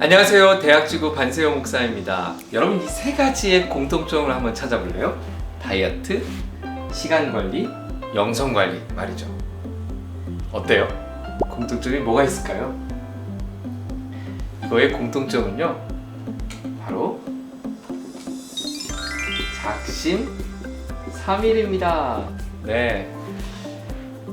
안녕하세요. 대학지구 반세용 목사입니다. 여러분 이 세 가지의 공통점을 한번 찾아볼래요? 다이어트, 시간 관리, 영성 관리 말이죠. 어때요? 공통점이 뭐가 있을까요? 이거의 공통점은요. 바로 작심 3일입니다. 네.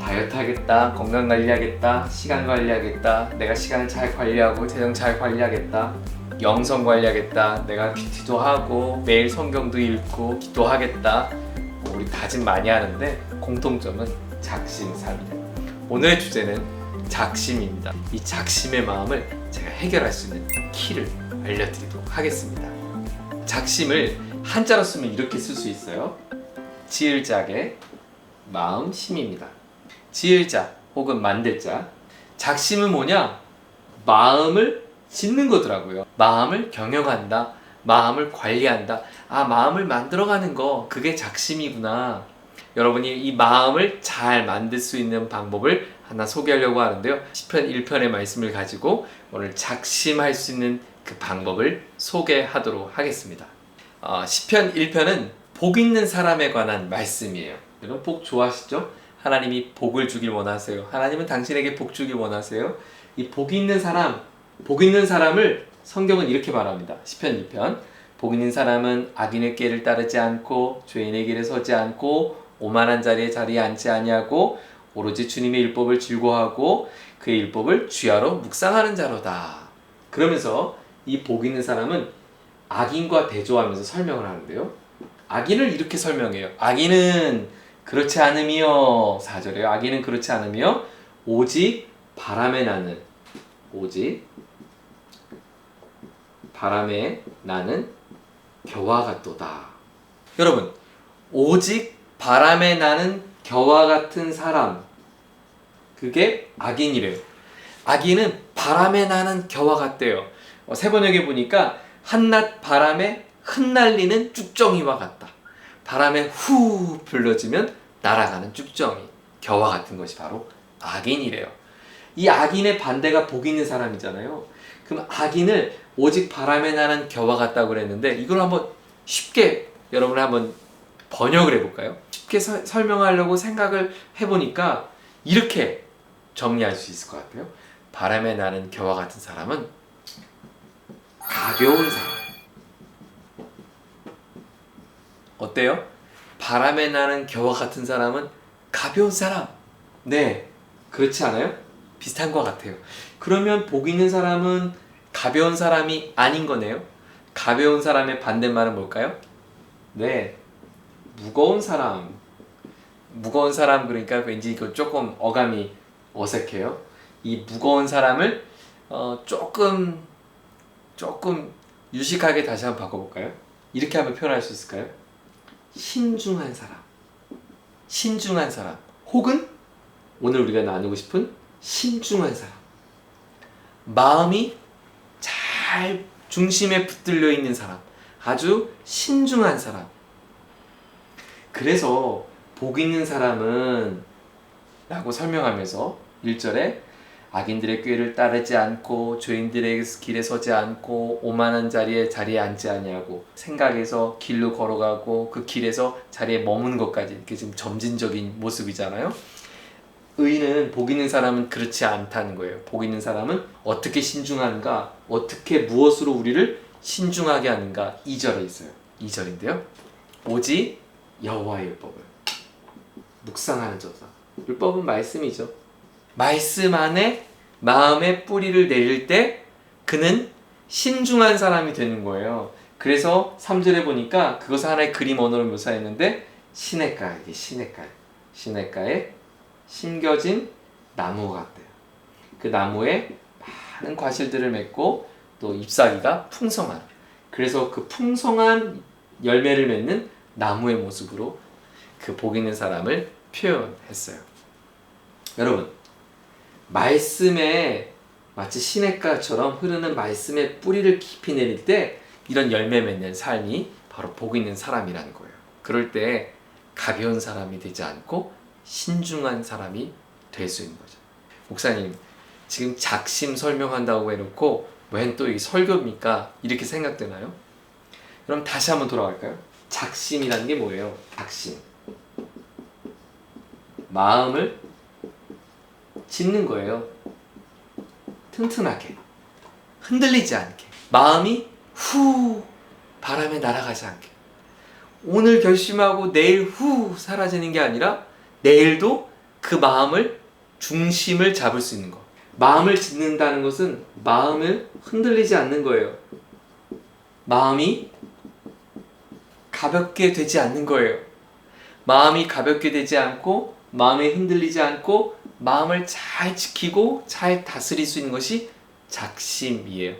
다이어트 하겠다, 건강 관리하겠다, 시간 관리하겠다, 내가 시간을 잘 관리하고 재정 잘 관리하겠다, 영성 관리하겠다, 내가 PT도 하고 매일 성경도 읽고 기도하겠다. 뭐 우리 다짐 많이 하는데 공통점은 작심삼일. 오늘의 주제는 작심입니다. 이 작심의 마음을 제가 해결할 수 있는 키를 알려드리도록 하겠습니다. 작심을 한자로 쓰면 이렇게 쓸 수 있어요. 지을작의 마음 심입니다. 지을자 혹은 만들자. 작심은 뭐냐? 마음을 짓는 거더라고요. 마음을 경영한다. 마음을 관리한다. 아, 마음을 만들어가는 거. 그게 작심이구나. 여러분이 이 마음을 잘 만들 수 있는 방법을 하나 소개하려고 하는데요. 10편 1편의 말씀을 가지고 오늘 작심할 수 있는 그 방법을 소개하도록 하겠습니다. 어, 10편 1편은 복 있는 사람에 관한 말씀이에요. 여러분 복 좋아하시죠? 하나님이 복을 주길 원하세요. 하나님은 당신에게 복 주길 원하세요. 이복 있는 사람, 복 있는 사람을 성경은 이렇게 말합니다. 10편 2편. 복 있는 사람은 악인의 길을 따르지 않고 죄인의 길에 서지 않고 오만한 자리에 자리에 앉지 아니하고 오로지 주님의 율법을 즐거워하고 그의 율법을 주야로 묵상하는 자로다. 그러면서 이 복 있는 사람은 악인과 대조하면서 설명을 하는데요. 악인을 이렇게 설명해요. 악인은 그렇지 않으며 4절에요. 악인은 그렇지 않으며 오직 바람에 나는 오직 바람에 나는 겨와 같도다. 여러분, 오직 바람에 나는 겨와 같은 사람 그게 악인이래요. 악인은 바람에 나는 겨와 같대요. 어, 세 번역에 보니까 한낮 바람에 흩날리는 쭉정이와 같다. 바람에 후 불러지면 날아가는 쭉정이, 겨와 같은 것이 바로 악인이래요. 이 악인의 반대가 복 있는 사람이잖아요. 그럼 악인을 오직 바람에 나는 겨와 같다고 그랬는데 이걸 한번 쉽게 여러분 한번 번역을 해볼까요? 쉽게 서, 설명하려고 생각을 해보니까 이렇게 정리할 수 있을 것 같아요. 바람에 나는 겨와 같은 사람은 가벼운 사람. 어때요? 바람에 나는 겨와 같은 사람은 가벼운 사람. 네. 그렇지 않아요? 비슷한 것 같아요. 그러면 복 있는 사람은 가벼운 사람이 아닌 거네요. 가벼운 사람의 반대말은 뭘까요? 네. 무거운 사람. 무거운 사람 그러니까 왠지 이거 조금 어감이 어색해요. 이 무거운 사람을 어, 조금 조금 유식하게 다시 한번 바꿔볼까요? 이렇게 하면 표현할 수 있을까요? 신중한 사람, 신중한 사람, 혹은 오늘 우리가 나누고 싶은 신중한 사람. 마음이 잘 중심에 붙들려 있는 사람, 아주 신중한 사람. 그래서 복 있는 사람은 라고 설명하면서 1절에 악인들의 꾀를 따르지 않고 죄인들의 길에 서지 않고 오만한 자리에 자리에 앉지 아니하고 생각에서 길로 걸어가고 그 길에서 자리에 머문 것까지 이렇게 지금 점진적인 모습이잖아요. 의인은 복 있는 사람은 그렇지 않다는 거예요. 복 있는 사람은 어떻게 신중한가, 어떻게 무엇으로 우리를 신중하게 하는가 2절에 있어요. 2절인데요. 오직 여호와의 율법을 묵상하는 자다. 율법은 말씀이죠. 말씀 안에 마음의 뿌리를 내릴 때 그는 신중한 사람이 되는 거예요. 그래서 3절에 보니까 그것을 하나의 그림 언어로 묘사했는데 시냇가 이게 시냇가 시냇가에 심겨진 나무 같대요. 그 나무에 많은 과실들을 맺고 또 잎사귀가 풍성한 그래서 그 풍성한 열매를 맺는 나무의 모습으로 그 복 있는 사람을 표현했어요. 여러분 말씀에 마치 시냇가처럼 흐르는 말씀의 뿌리를 깊이 내릴 때 이런 열매 맺는 삶이 바로 복 있는 사람이라는 거예요. 그럴 때 가벼운 사람이 되지 않고 신중한 사람이 될 수 있는 거죠. 목사님, 지금 작심 설명한다고 해놓고 웬 또 이 설교입니까? 이렇게 생각되나요? 그럼 다시 한번 돌아갈까요? 작심이라는 게 뭐예요? 작심. 마음을 짓는 거예요. 튼튼하게. 흔들리지 않게. 마음이 후 바람에 날아가지 않게. 오늘 결심하고 내일 후 사라지는 게 아니라 내일도 그 마음을 중심을 잡을 수 있는 거. 마음을 짓는다는 것은 마음을 흔들리지 않는 거예요. 마음이 가볍게 되지 않는 거예요. 마음이 가볍게 되지 않고 마음이 흔들리지 않고 마음을 잘 지키고 잘 다스릴 수 있는 것이 작심이에요.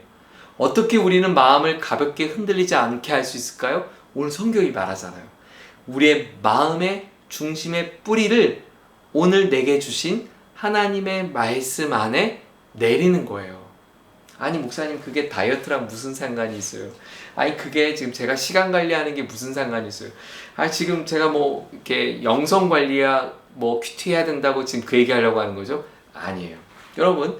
어떻게 우리는 마음을 가볍게 흔들리지 않게 할 수 있을까요? 오늘 성경이 말하잖아요. 우리의 마음의 중심의 뿌리를 오늘 내게 주신 하나님의 말씀 안에 내리는 거예요. 아니 목사님 그게 다이어트랑 무슨 상관이 있어요? 아니 그게 지금 제가 시간 관리하는 게 무슨 상관이 있어요? 아 지금 제가 뭐 이렇게 영성 관리야 뭐 큐티 해야 된다고 지금 그 얘기하려고 하는 거죠? 아니에요. 여러분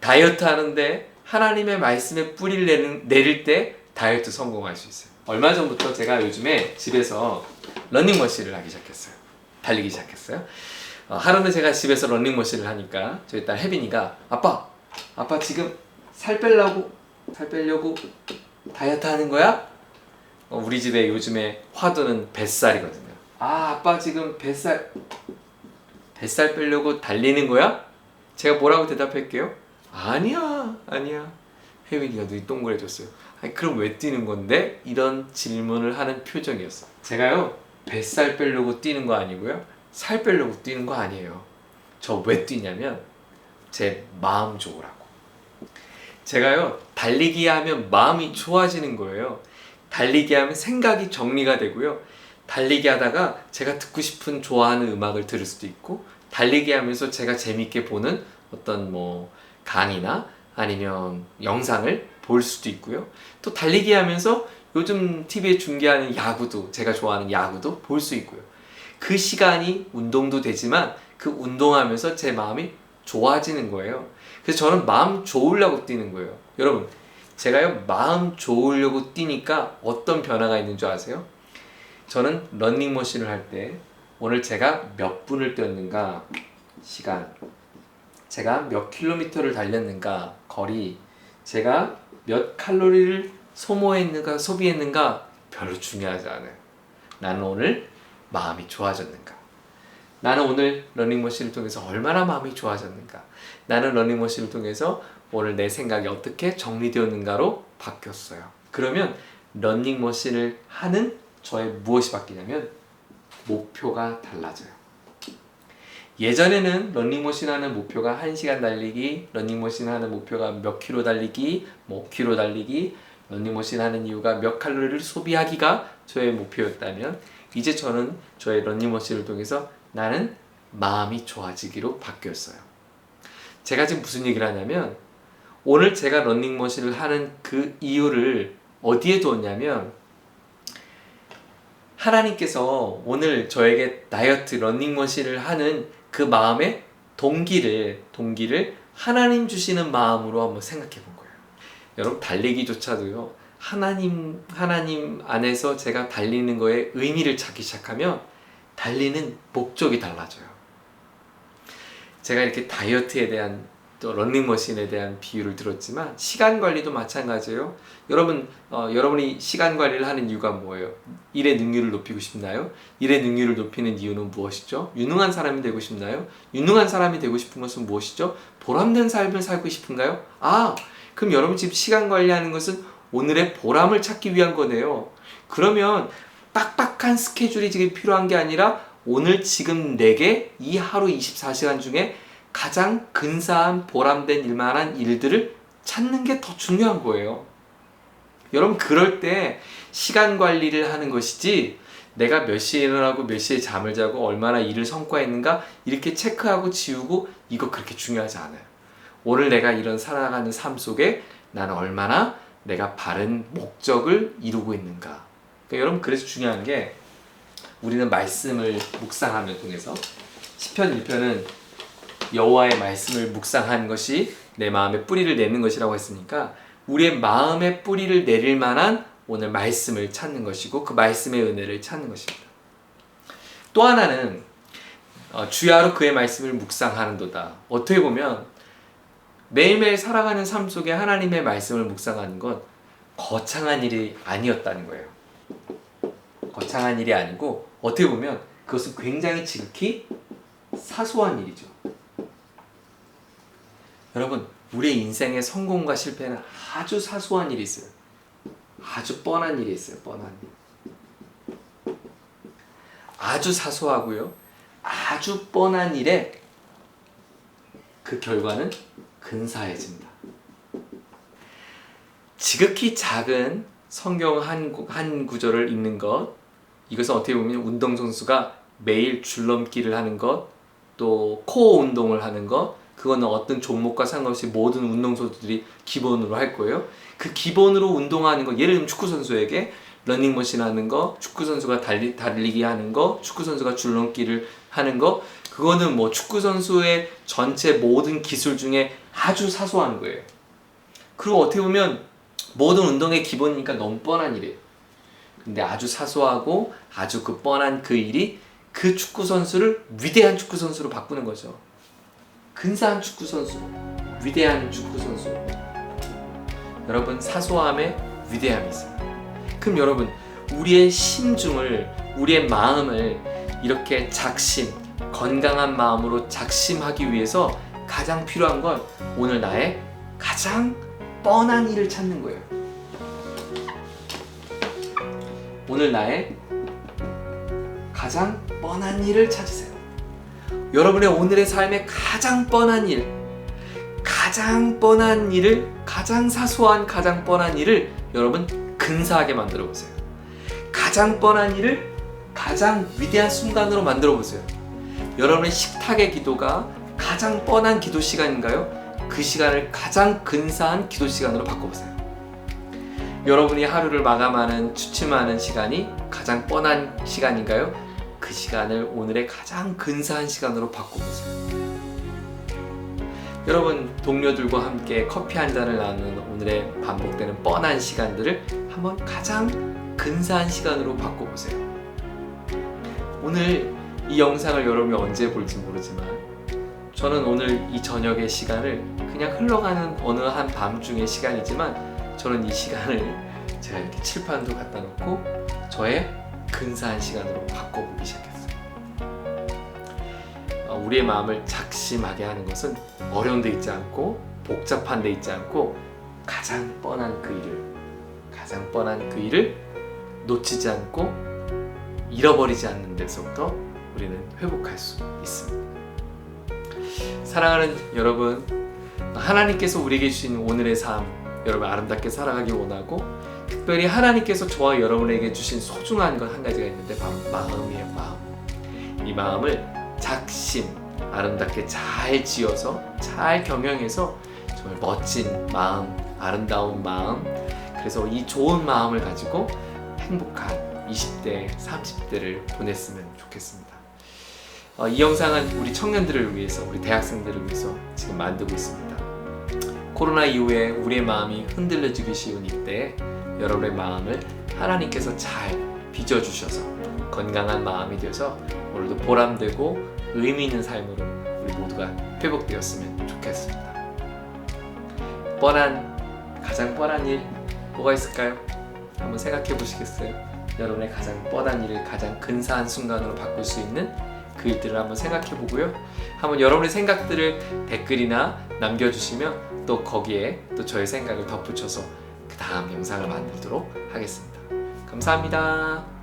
다이어트 하는데 하나님의 말씀에 뿌리를 내는, 내릴 때 다이어트 성공할 수 있어요. 얼마 전부터 제가 요즘에 집에서 러닝머신을 하기 시작했어요. 달리기 시작했어요. 어, 하루는 제가 집에서 러닝머신을 하니까 저희 딸 혜빈이가 아빠, 아빠 지금 살 빼려고 살 빼려고 다이어트 하는 거야? 어, 우리 집에 요즘에 화두는 뱃살이거든요. 아, 아빠 지금 뱃살 뱃살 빼려고 달리는 거야? 제가 뭐라고 대답할게요? 아니야, 아니야. 혜민이가 눈이 동그래졌어요. 아니, 그럼 왜 뛰는 건데? 이런 질문을 하는 표정이었어. 제가요, 뱃살 빼려고 뛰는 거 아니고요. 살 빼려고 뛰는 거 아니에요. 저 왜 뛰냐면, 제 마음 좋으라고. 제가요, 달리기 하면 마음이 좋아지는 거예요. 달리기 하면 생각이 정리가 되고요. 달리기 하다가 제가 듣고 싶은 좋아하는 음악을 들을 수도 있고, 달리기 하면서 제가 재밌게 보는 어떤 뭐 강의나 아니면 영상을 볼 수도 있고요. 또 달리기 하면서 요즘 TV에 중계하는 야구도 제가 좋아하는 야구도 볼 수 있고요. 그 시간이 운동도 되지만 그 운동하면서 제 마음이 좋아지는 거예요. 그래서 저는 마음 좋으려고 뛰는 거예요. 여러분, 제가요 마음 좋으려고 뛰니까 어떤 변화가 있는 줄 아세요? 저는 런닝머신을 할 때 오늘 제가 몇 분을 뛰었는가 시간 제가 몇 킬로미터를 달렸는가 거리 제가 몇 칼로리를 소모했는가 소비했는가 별로 중요하지 않아요. 나는 오늘 마음이 좋아졌는가? 나는 오늘 러닝머신을 통해서 얼마나 마음이 좋아졌는가? 나는 러닝머신을 통해서 오늘 내 생각이 어떻게 정리되었는가로 바뀌었어요. 그러면 러닝머신을 하는 저의 무엇이 바뀌냐면 목표가 달라져요. 예전에는 런닝머신 하는 목표가 1시간 달리기, 런닝머신 하는 목표가 몇 킬로 달리기, 뭐 킬로 달리기, 런닝머신 하는 이유가 몇 칼로리를 소비하기가 저의 목표였다면 이제 저는 저의 런닝머신을 통해서 나는 마음이 좋아지기로 바뀌었어요. 제가 지금 무슨 얘기를 하냐면 오늘 제가 런닝머신을 하는 그 이유를 어디에 두었냐면 하나님께서 오늘 저에게 다이어트 런닝머신을 하는 그 마음의 동기를 동기를 하나님 주시는 마음으로 한번 생각해 본 거예요. 여러분 달리기조차도요. 하나님 하나님 안에서 제가 달리는 거에 의미를 찾기 시작하면 달리는 목적이 달라져요. 제가 이렇게 다이어트에 대한 또 런닝머신에 대한 비유를 들었지만 시간 관리도 마찬가지예요. 여러분 어, 여러분이 시간 관리를 하는 이유가 뭐예요? 일의 능률을 높이고 싶나요? 일의 능률을 높이는 이유는 무엇이죠? 유능한 사람이 되고 싶나요? 유능한 사람이 되고 싶은 것은 무엇이죠? 보람된 삶을 살고 싶은가요? 아, 그럼 여러분 지금 시간 관리하는 것은 오늘의 보람을 찾기 위한 거네요. 그러면 빡빡한 스케줄이 지금 필요한 게 아니라 오늘 지금 내게 이 하루 24시간 중에 가장 근사한 보람된 일만한 일들을 찾는 게 더 중요한 거예요. 여러분 그럴 때 시간 관리를 하는 것이지 내가 몇 시에 일어나고 몇 시에 잠을 자고 얼마나 일을 성과했는가 이렇게 체크하고 지우고 이거 그렇게 중요하지 않아요. 오늘 내가 이런 살아가는 삶 속에 나는 얼마나 내가 바른 목적을 이루고 있는가. 그러니까 여러분 그래서 중요한 게 우리는 말씀을 묵상하는 통해서 시편 1편은 여호와의 말씀을 묵상한 것이 내 마음의 뿌리를 내는 것이라고 했으니까 우리의 마음의 뿌리를 내릴 만한 오늘 말씀을 찾는 것이고 그 말씀의 은혜를 찾는 것입니다. 또 하나는 어, 주야로 그의 말씀을 묵상하는도다. 어떻게 보면 매일매일 살아가는 삶 속에 하나님의 말씀을 묵상하는 건 거창한 일이 아니었다는 거예요. 거창한 일이 아니고 어떻게 보면 그것은 굉장히 지극히 사소한 일이죠. 여러분, 우리의 인생의 성공과 실패는 아주 사소한 일이 있어요. 아주 뻔한 일이 있어요. 뻔한 일. 아주 사소하고요. 아주 뻔한 일에 그 결과는 근사해집니다. 지극히 작은 성경 한, 구- 한 구절을 읽는 것, 이것은 어떻게 보면 운동선수가 매일 줄넘기를 하는 것, 또 코어 운동을 하는 것, 그거는 어떤 종목과 상관없이 모든 운동 선수들이 기본으로 할 거예요. 그 기본으로 운동하는 거, 예를 들면 축구 선수에게 러닝머신 하는 거, 축구 선수가 달리, 달리기 하는 거, 축구 선수가 줄넘기를 하는 거, 그거는 뭐 축구 선수의 전체 모든 기술 중에 아주 사소한 거예요. 그리고 어떻게 보면 모든 운동의 기본이니까 너무 뻔한 일이에요. 근데 아주 사소하고 아주 그 뻔한 그 일이 그 축구 선수를 위대한 축구 선수로 바꾸는 거죠. 근사한 축구 선수, 위대한 축구 선수. 여러분 사소함에 위대함이 있어요. 그럼 여러분 우리의 심중을 우리의 마음을 이렇게 작심, 건강한 마음으로 작심하기 위해서 가장 필요한 건 오늘 나의 가장 뻔한 일을 찾는 거예요. 오늘 나의 가장 뻔한 일을 찾으세요. 여러분의 오늘의 삶의 가장 뻔한 일, 가장 뻔한 일을, 가장 사소한 가장 뻔한 일을 여러분 근사하게 만들어 보세요. 가장 뻔한 일을 가장 위대한 순간으로 만들어 보세요. 여러분의 식탁의 기도가 가장 뻔한 기도 시간인가요? 그 시간을 가장 근사한 기도 시간으로 바꿔보세요. 여러분이 하루를 마감하는 추침하는 시간이 가장 뻔한 시간인가요? 그 시간을 오늘의 가장 근사한 시간으로 바꿔보세요. 여러분 동료들과 함께 커피 한 잔을 나누는 오늘의 반복되는 뻔한 시간들을 한번 가장 근사한 시간으로 바꿔보세요. 오늘 이 영상을 여러분이 언제 볼지 모르지만 저는 오늘 이 저녁의 시간을 그냥 흘러가는 어느 한 밤중의 시간이지만 저는 이 시간을 제가 이렇게 칠판도 갖다 놓고 저의 근사한 시간으로 바꿔보기 시작했어요. 어, 우리의 마음을 작심하게 하는 것은 어려운 데 있지 않고 복잡한 데 있지 않고 가장 뻔한 그 일을 가장 뻔한 그 일을 놓치지 않고 잃어버리지 않는 데서부터 우리는 회복할 수 있습니다. 사랑하는 여러분, 하나님께서 우리에게 주신 오늘의 삶, 여러분 아름답게 살아가기 원하고 특별히 하나님께서 저와 여러분에게 주신 소중한 것 한 가지가 있는데 바로 마음이에요, 마음. 이 마음을 작심, 아름답게 잘 지어서 잘 경영해서 정말 멋진 마음, 아름다운 마음, 그래서 이 좋은 마음을 가지고 행복한 20대, 30대를 보냈으면 좋겠습니다. 어, 이 영상은 우리 청년들을 위해서, 우리 대학생들을 위해서 지금 만들고 있습니다. 코로나 이후에 우리의 마음이 흔들려지기 쉬운 이때 여러분의 마음을 하나님께서 잘 빚어주셔서 건강한 마음이 되어서 오늘도 보람되고 의미 있는 삶으로 우리 모두가 회복되었으면 좋겠습니다. 뻔한 가장 뻔한 일 뭐가 있을까요? 한번 생각해 보시겠어요? 여러분의 가장 뻔한 일을 가장 근사한 순간으로 바꿀 수 있는 그 일들을 한번 생각해 보고요. 한번 여러분의 생각들을 댓글이나 남겨주시면 또 거기에 또 저의 생각을 덧붙여서 그 다음 영상을 만들도록 하겠습니다. 감사합니다.